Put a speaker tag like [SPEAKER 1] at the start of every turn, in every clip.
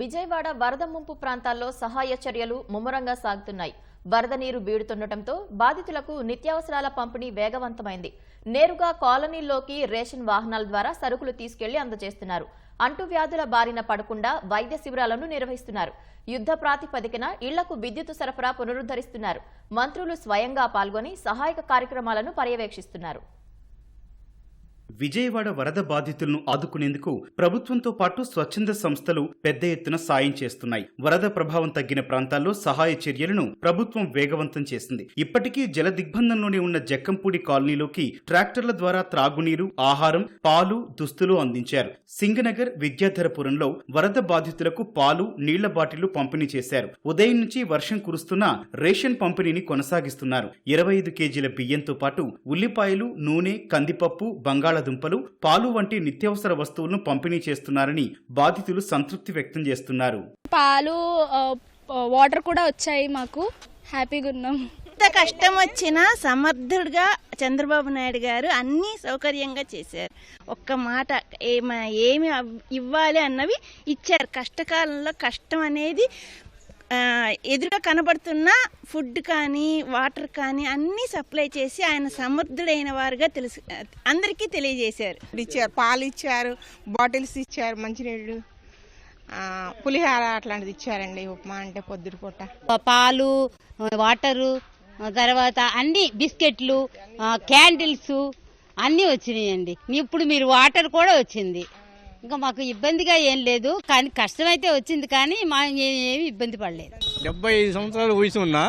[SPEAKER 1] విజయవాడ వరద ముంపు ప్రాంతాల్లో సహాయ చర్యలు ముమ్మరంగా సాగుతున్నాయి. వరద నీరు బీడుతుండటంతో బాధితులకు నిత్యావసరాల పంపిణీ వేగవంతమైంది. నేరుగా కాలనీల్లోకి రేషన్ వాహనాల ద్వారా సరుకులు తీసుకెళ్ళి అందజేస్తున్నారు. అంటువ్యాధుల బారిన పడకుండా వైద్య శిబిరాలను నిర్వహిస్తున్నారు. యుద్ధ ప్రాతిపదికన ఇళ్ళకు విద్యుత్ సరఫరా పునరుద్ధరిస్తున్నారు. మంత్రులు స్వయంగా పాల్గొని సహాయక కార్యక్రమాలను పర్యవేక్షిస్తున్నారు.
[SPEAKER 2] విజయవాడ వరద బాధితులను ఆదుకునేందుకు ప్రభుత్వంతో పాటు స్వచ్ఛంద సంస్థలు పెద్ద ఎత్తున సాయం చేస్తున్నాయి. వరద ప్రభావం తగ్గిన ప్రాంతాల్లో సహాయ చర్యలను ప్రభుత్వం వేగవంతం చేసింది. ఇప్పటికీ జల దిగ్బంధంలోనే ఉన్న జక్కంపూడి కాలనీలోకి ట్రాక్టర్ల ద్వారా త్రాగునీరు ఆహారం పాలు దుస్తులు అందించారు. సింగనగర్ విద్యాధరపురంలో వరద బాధితులకు పాలు నీళ్ళ బాటిళ్ళు పంపిణీ చేశారు. ఉదయం నుంచి వర్షం కురుస్తున్నా రేషన్ పంపిణీని కొనసాగిస్తున్నారు. ఇరవై ఐదు కేజీల బియ్యంతో పాటు ఉల్లిపాయలు నూనె కందిపప్పు బంగాళాదుంపలు పాలు వంటి నిత్యావసర వస్తువులను పంపిణీ చేస్తున్నారని బాధితులు సంతృప్తి వ్యక్తం చేస్తున్నారు.
[SPEAKER 3] పాలు వాటర్ కూడా వచ్చాయి మాకు. హ్యాపీగా ఉన్నాం.
[SPEAKER 4] ఎంత కష్టం వచ్చినా సమర్థుడిగా చంద్రబాబు నాయుడు గారు అన్నీ సౌకర్యంగా చేశారు. ఒక్క మాట ఏమ ఇవ్వాలి అన్నవి ఇచ్చారు. కష్టకాలంలో కష్టం అనేది ఎదురుగా కనబడుతున్న ఫుడ్ కానీ వాటర్ కానీ అన్నీ సప్లై చేసి ఆయన సమర్థుడైన వారుగా తెలుసు అందరికీ తెలియజేశారు.
[SPEAKER 5] ఇచ్చారు పాలు ఇచ్చారు బాటిల్స్ ఇచ్చారు మంచినీళ్ళు ఆ, పులిహార అట్లాంటిది ఇచ్చారండి ఉప్మా అంటే పొద్దుట పూట
[SPEAKER 6] పాలు వాటరు తర్వాత అన్ని బిస్కెట్లు క్యాండిల్స్ అన్నీ వచ్చినాయండి. ఇప్పుడు మీరు వాటర్ కూడా వచ్చింది. ఇంకా మాకు ఇబ్బందిగా ఏం లేదు. కానీ కష్టమైతే వచ్చింది కానీ మా ఏమి ఇబ్బంది పడలేదు.
[SPEAKER 7] డెబ్బై ఐదు సంవత్సరాల వయసు ఉన్నా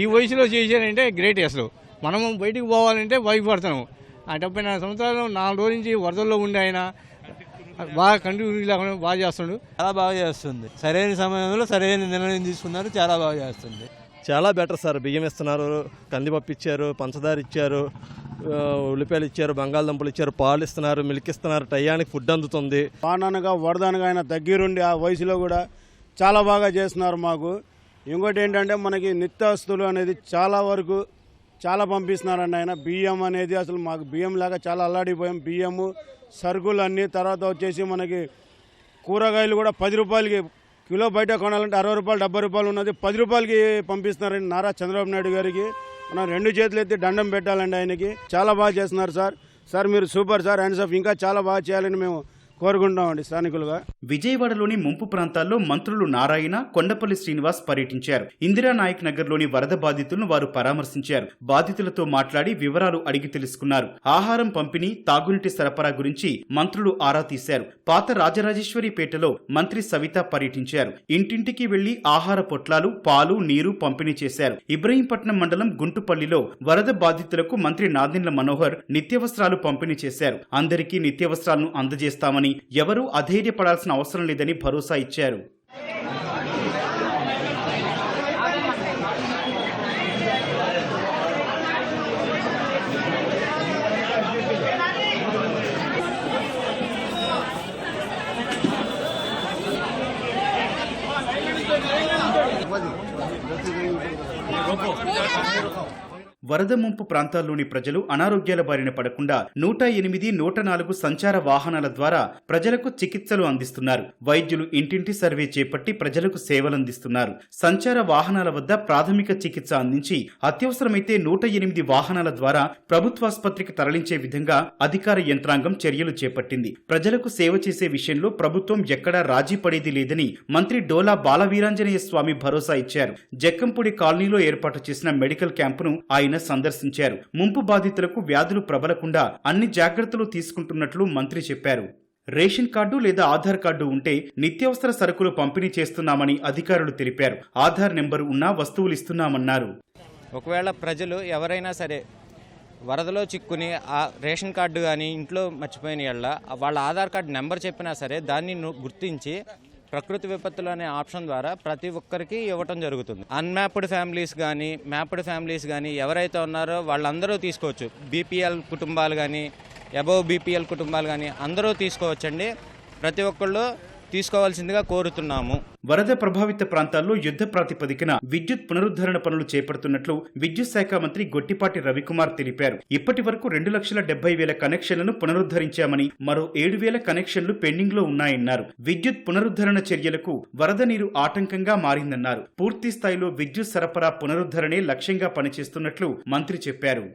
[SPEAKER 7] ఈ వయసులో చేశారంటే గ్రేట్ అసలు. మనము బయటికి పోవాలంటే భయపడతాము. ఆ డెబ్బై నాలుగు సంవత్సరాలు నాలుగు రోజుల నుంచి వరదల్లో ఉండి ఆయన బాగా కంటిన్యూ లేకుండా బాగా చేస్తుండు.
[SPEAKER 8] చాలా బాగా చేస్తుంది సరైన సమయంలో సరైన నిర్ణయం తీసుకున్నారు చాలా బాగా చేస్తుంది
[SPEAKER 9] చాలా బెటర్ సార్ బియ్యం ఇస్తున్నారు కందిపప్పు ఇచ్చారు పంచదార ఇచ్చారు ఉల్లిపాయలు ఇచ్చారు బంగాళదుంపలు ఇచ్చారు పాలు ఇస్తున్నారు మిల్క్ ఇస్తున్నారు టయానికి ఫుడ్ అందుతుంది.
[SPEAKER 10] వాననగా వరదనగా ఆయన దగ్గరుండి ఆ వయసులో కూడా చాలా బాగా చేస్తున్నారు మాకు. ఇంకోటి ఏంటంటే మనకి నిత్యావస్తులు అనేది చాలా వరకు చాలా పంపిస్తున్నారండి ఆయన. బియ్యం అనేది అసలు మాకు బియ్యం లాగా చాలా అల్లాడిపోయాం. బియ్యము సరుకులు అన్నీ తర్వాత వచ్చేసి మనకి కూరగాయలు కూడా పది రూపాయలకి కిలో బయట కొనాలంటే అరవై రూపాయలు డెబ్బై రూపాయలు ఉన్నది. పది రూపాయలకి పంపిస్తున్నారండి నారా చంద్రబాబు నాయుడు గారికి. మనం రెండు చేతులు ఎత్తి దండం పెట్టాలండి ఆయనకి. చాలా బాగా చేస్తున్నారు సార్. సార్ మీరు సూపర్ సార్. హ్యాండ్స్ ఆఫ్ ఇంకా చాలా బాగా చేయాలని మేము కోరుకుంటామండి స్థానికులుగా.
[SPEAKER 2] విజయవాడలోని ముంపు ప్రాంతాల్లో మంత్రులు నారాయణ కొండపల్లి శ్రీనివాస్ పర్యటించారు. ఇందిరానాయక్ నగర్లోని వరద బాధితులను వారు పరామర్శించారు. బాధితులతో మాట్లాడి వివరాలు అడిగి తెలుసుకున్నారు. ఆహారం పంపిణీ తాగునీటి సరఫరా గురించి మంత్రులు ఆరా తీశారు. పాత రాజరాజేశ్వరిపేటలో మంత్రి సవిత పర్యటించారు. ఇంటింటికి వెళ్ళి ఆహార పొట్లాలు పాలు నీరు పంపిణీ చేశారు. ఇబ్రహీంపట్నం మండలం గుంటుపల్లిలో వరద బాధితులకు మంత్రి నాదిన్ల మనోహర్ నిత్యవస్త్రాలు పంపిణీ చేశారు. అందరికీ నిత్యవస్త్రాలను అందజేస్తామని ఎవరూ అధైర్యపడాల్సిన అవసరం లేదని భరోసా ఇచ్చారు. వరద ముంపు ప్రాంతాల్లోని ప్రజలు అనారోగ్యాల బారిన పడకుండా నూట ఎనిమిది నూట నాలుగు సంచార వాహనాల ద్వారా ప్రజలకు చికిత్సలు అందిస్తున్నారు. వైద్యులు ఇంటింటి సర్వే చేపట్టి ప్రజలకు సేవలందిస్తున్నారు. సంచార వాహనాల వద్ద ప్రాథమిక చికిత్స అందించి అత్యవసరమైతే నూట ఎనిమిది వాహనాల ద్వారా ప్రభుత్వాసుపత్రికి తరలించే విధంగా అధికార యంత్రాంగం చర్యలు చేపట్టింది. ప్రజలకు సేవ చేసే విషయంలో ప్రభుత్వం ఎక్కడా రాజీ పడేది లేదని మంత్రి డోలా బాలవీరాంజనేయ స్వామి భరోసా ఇచ్చారు. జక్కంపూడి కాలనీలో ఏర్పాటు చేసిన మెడికల్ క్యాంపును ఆయన సందర్శించారు. ముంపు బాధితులకు వ్యాధులు ప్రబలకుండా అన్ని జాగ్రత్తలు తీసుకుంటున్నట్లు మంత్రి చెప్పారు. రేషన్ కార్డు లేదా ఆధార్ కార్డు ఉంటే నిత్యావసర సరుకులు పంపిణీ చేస్తున్నామని అధికారులు తెలిపారు. ఆధార్ నెంబర్ ఉన్నా వస్తువులు ఇస్తున్నామన్నారు.
[SPEAKER 11] ఒకవేళ ప్రజలు ఎవరైనా సరే వరదలో చిక్కుని ఆ రేషన్ కార్డు కానీ ఇంట్లో మర్చిపోయిన వాళ్ళ వాళ్ళ ఆధార్ కార్డు నెంబర్ చెప్పినా సరే దాన్ని గుర్తించి ప్రకృతి విపత్తులు అనే ఆప్షన్ ద్వారా ప్రతి ఒక్కరికి ఇవ్వటం జరుగుతుంది. అన్మ్యాప్డ్ ఫ్యామిలీస్ కానీ మ్యాప్డ్ ఫ్యామిలీస్ కానీ ఎవరైతే ఉన్నారో వాళ్ళందరూ తీసుకోవచ్చు. బీపీఎల్ కుటుంబాలు కానీ అబవ్ బీపీఎల్ కుటుంబాలు కానీ అందరూ తీసుకోవచ్చండి. ప్రతి ఒక్కళ్ళు తీసుకోవాల్సిందిగా కోరుతున్నాము.
[SPEAKER 2] వరద ప్రభావిత ప్రాంతాల్లో యుద్ధ ప్రాతిపదికన విద్యుత్ పునరుద్ధరణ పనులు చేపడుతున్నట్లు విద్యుత్ శాఖ మంత్రి గొట్టిపాటి రవికుమార్ తెలిపారు. ఇప్పటి వరకు రెండు లక్షల డెబ్బై వేల కనెక్షన్లను పునరుద్ధరించామని మరో ఏడు వేల కనెక్షన్లు పెండింగ్లో ఉన్నాయన్నారు. విద్యుత్ పునరుద్ధరణ చర్యలకు వరద నీరు ఆటంకంగా మారిందన్నారు. పూర్తి స్థాయిలో విద్యుత్ సరఫరా పునరుద్ధరణే లక్ష్యంగా పనిచేస్తున్నట్లు మంత్రి చెప్పారు.